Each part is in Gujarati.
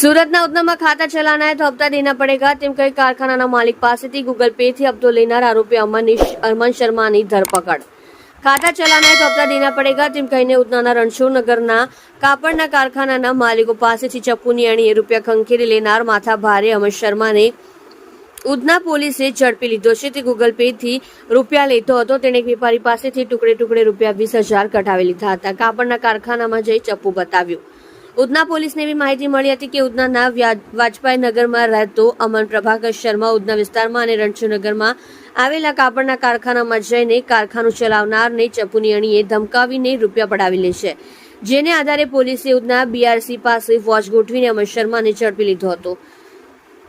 સુરતના ઉધનામાં ખાતા ચલાના તો હપ્તા દેના પડેગા. તેમ કહી કારખાનાના માલિક પાસેથી ગૂગલ પે થી હપ્તો લેનાર આરોપી અમનીશ અમન શર્માની ધરપકડ. ખાતા ચલાના તો હપ્તા દેના પડેગા, તેમ કહીને ઉધનાના રણછોડનગરના કાપડના કારખાનાના માલિકો પાસેથી ચપ્પુની અણીએ રૂપિયા ખંખેરી લેનાર માથા ભારે અમન શર્માને ઉધના પોલીસે ઝડપી લીધો છે. તે ગૂગલ પે થી રૂપિયા લેતો હતો. તેણે વેપારી પાસેથી ટુકડે ટુકડે રૂપિયા વીસ હજાર કઢાવી લીધા હતા. કાપડના કારખાનામાં જઈ ચપ્પુ બતાવ્યું. ઉધના પોલીસને એવી માહિતી મળી હતી કે ઉધનાના વાજપાઈ નગરમાં રહેતો અમન પ્રભાકર શર્મા ઉધના વિસ્તારમાં અને રણછોડનગરમાં આવેલા કાપડના કારખાનામાં જઈને કારખાનું ચલાવનારને ચપુની અણીએ ધમકાવીને રૂપિયા પડાવી લે છે. જેને આધારે પોલીસે ઉધના બીઆરસી પાસે વોચ ગોઠવીને અમન શર્માને ઝડપી લીધો હતો.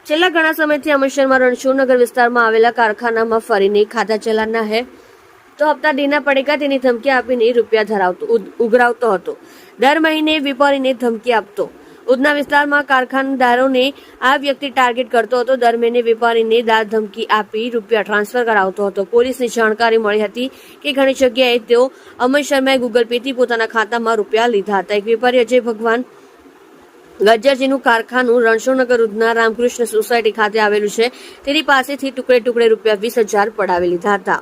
છેલ્લા ઘણા સમયથી અમર શર્મા રણછોડનગર વિસ્તારમાં આવેલા કારખાનામાં ફરીને ખાધા ચલાના હે. તો હપ્તા દેના પડેગા તેની ધમકી આપીને રૂપિયા ધરાવતો ઉઘરાવતો હતો. દર મહિને વેપારીને ધમકી આપતો. ઉધના વિસ્તારમાં કારખાનદારોને આ વ્યક્તિ ટાર્ગેટ કરતો હતો. દર મહિને વેપારીને દાર ધમકી આપી રૂપિયા ટ્રાન્સફર કરાવતો હતો. પોલીસને જાણકારી મળી હતી કે ઘણી જગ્યાએ તેઓ અમર શર્માએ ગૂગલ પેથી પોતાના ખાતામાં રૂપિયા લીધા હતા. એક વેપારી અજય ભગવાન ગજ્જરજીનું કારખાનું રણછોડનગર ઉધના રામકૃષ્ણ સોસાયટી ખાતે આવેલું છે. તેની પાસેથી ટુકડે ટુકડે રૂપિયા વીસ હજાર પડાવી લીધા હતા.